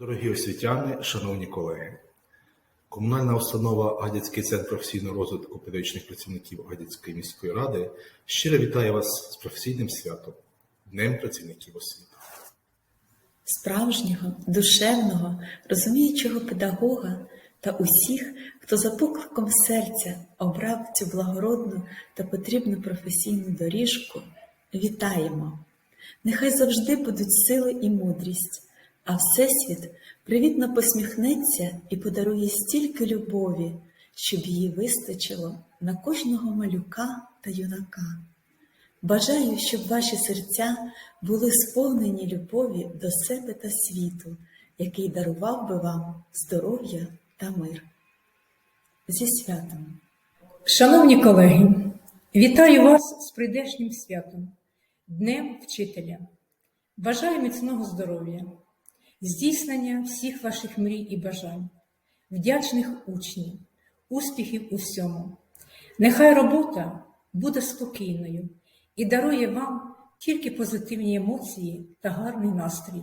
Дорогі освітяни, шановні колеги, комунальна установа Гадяцький центр професійного розвитку педагогічних працівників Гадяцької міської ради щиро вітає вас з професійним святом Днем працівників освіти. справжнього, душевного, розуміючого педагога та усіх, хто за покликом серця обрав цю благородну та потрібну професійну доріжку, вітаємо! Нехай завжди будуть сили і мудрість, а Всесвіт привітно посміхнеться і подарує стільки любові, щоб її вистачило на кожного малюка та юнака. Бажаю, щоб ваші серця були сповнені любові до себе та світу, який дарував би вам здоров'я та мир. Зі святом! Шановні колеги, вітаю вас з прийдешнім святом, Днем Вчителя. Бажаю міцного здоров'я, здійснення всіх ваших мрій і бажань, вдячних учнів, успіхів у всьому. Нехай робота буде спокійною і дарує вам тільки позитивні емоції та гарний настрій,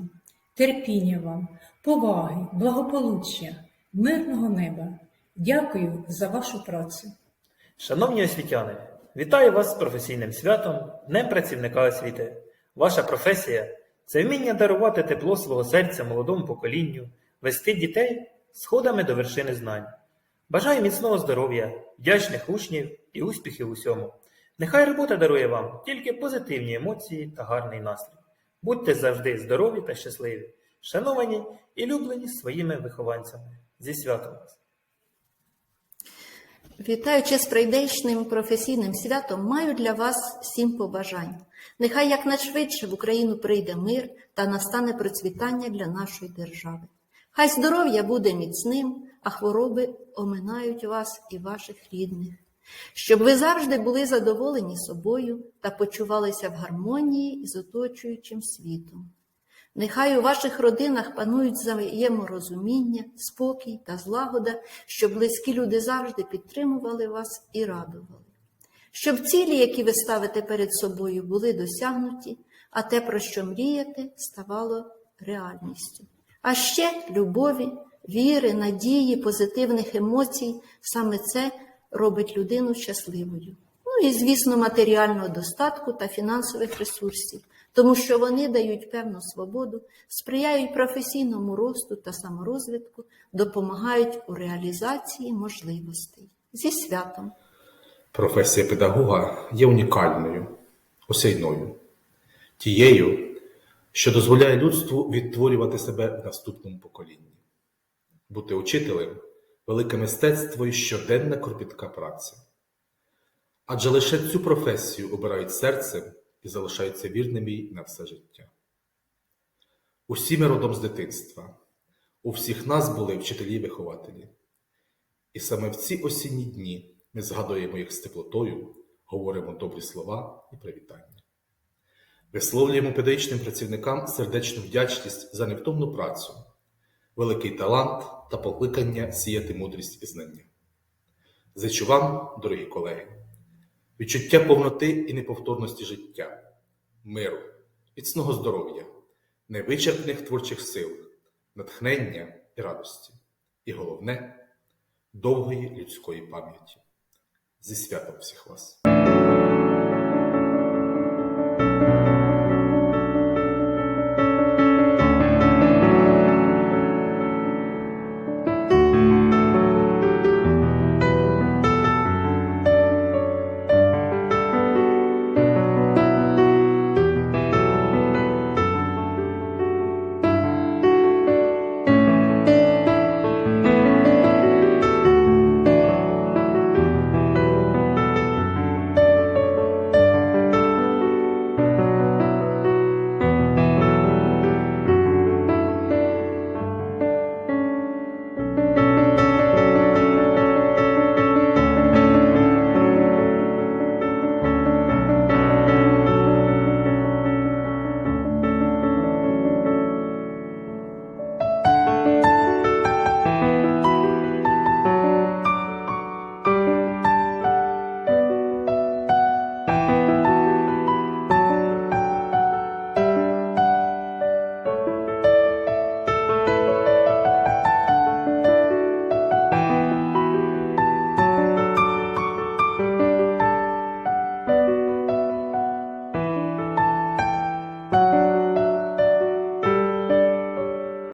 терпіння вам, поваги, благополуччя, мирного неба. Дякую за вашу працю. Шановні освітяни, вітаю вас з професійним святом, Днем працівника освіти. Ваша професія це вміння дарувати тепло свого серця молодому поколінню, вести дітей сходами до вершини знань. Бажаю міцного здоров'я, вдячних учнів і успіхів у всьому. Нехай робота дарує вам тільки позитивні емоції та гарний настрій. Будьте завжди здорові та щасливі, шановані і люблені своїми вихованцями. Зі святом вас! Вітаючи з прийдешним професійним святом, маю для вас сім побажань. Нехай якнайшвидше в Україну прийде мир та настане процвітання для нашої держави. Хай здоров'я буде міцним, а хвороби оминають вас і ваших рідних. Щоб ви завжди були задоволені собою та почувалися в гармонії з оточуючим світом. Нехай у ваших родинах панують взаєморозуміння, спокій та злагода, щоб близькі люди завжди підтримували вас і радували. Щоб цілі, які ви ставите перед собою, були досягнуті, а те, про що мрієте, ставало реальністю. А ще любові, віри, надії, позитивних емоцій саме це робить людину щасливою. Ну і, звісно, матеріального достатку та фінансових ресурсів, тому що вони дають певну свободу, сприяють професійному росту та саморозвитку, допомагають у реалізації можливостей. Зі святом! Професія педагога є унікальною, осяйною, тією, що дозволяє людству відтворювати себе в наступному поколінні. Бути учителем велике мистецтво і щоденна кропітка праця. Адже лише цю професію обирають серцем і залишаються вірними їй на все життя. Усі ми родом з дитинства, у всіх нас були вчителі-вихователі. І саме в ці осінні дні ми згадуємо їх з теплотою, говоримо добрі слова і привітання. Висловлюємо педагогічним працівникам сердечну вдячність за невтомну працю, великий талант та покликання сіяти мудрість і знання. Зичу вам, дорогі колеги, відчуття повноти і неповторності життя, миру, міцного здоров'я, невичерпних творчих сил, натхнення і радості, і головне довгої людської пам'яті. Зі святом всіх вас!